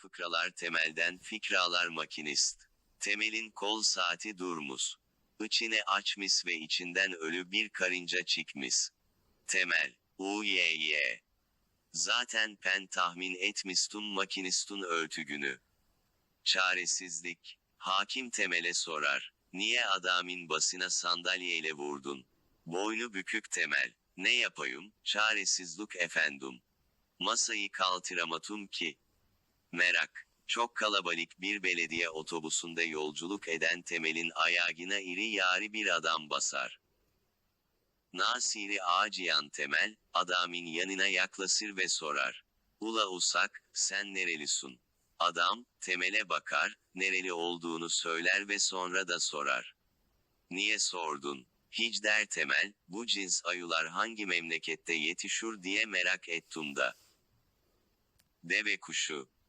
fıkralar temelden fikralar makinist. Temelin kol saati durmus. İçine açmis ve içinden ölü bir karınca çıkmis. Temel, uyy. Zaten pen tahmin etmistun makinistun örtügünü. Çaresizlik. Hakim temele sorar. Niye adamın basına sandalyeyle vurdun? Boynu bükük temel. Ne yapayım? Çaresizlik efendim. Masayı kaldıramadım ki. Merak. Çok kalabalık bir belediye otobüsünde yolculuk eden temelin ayağına iri yarı bir adam basar. Nasiri ağaciyan temel, adamın yanına yaklaşır ve sorar. Ula usak, sen nerelisin? Adam, temele bakar, nereli olduğunu söyler ve sonra da sorar. Niye sordun? Hiç der temel, bu cins ayular hangi memlekette yetişur diye merak ettim da. Deve kuşu.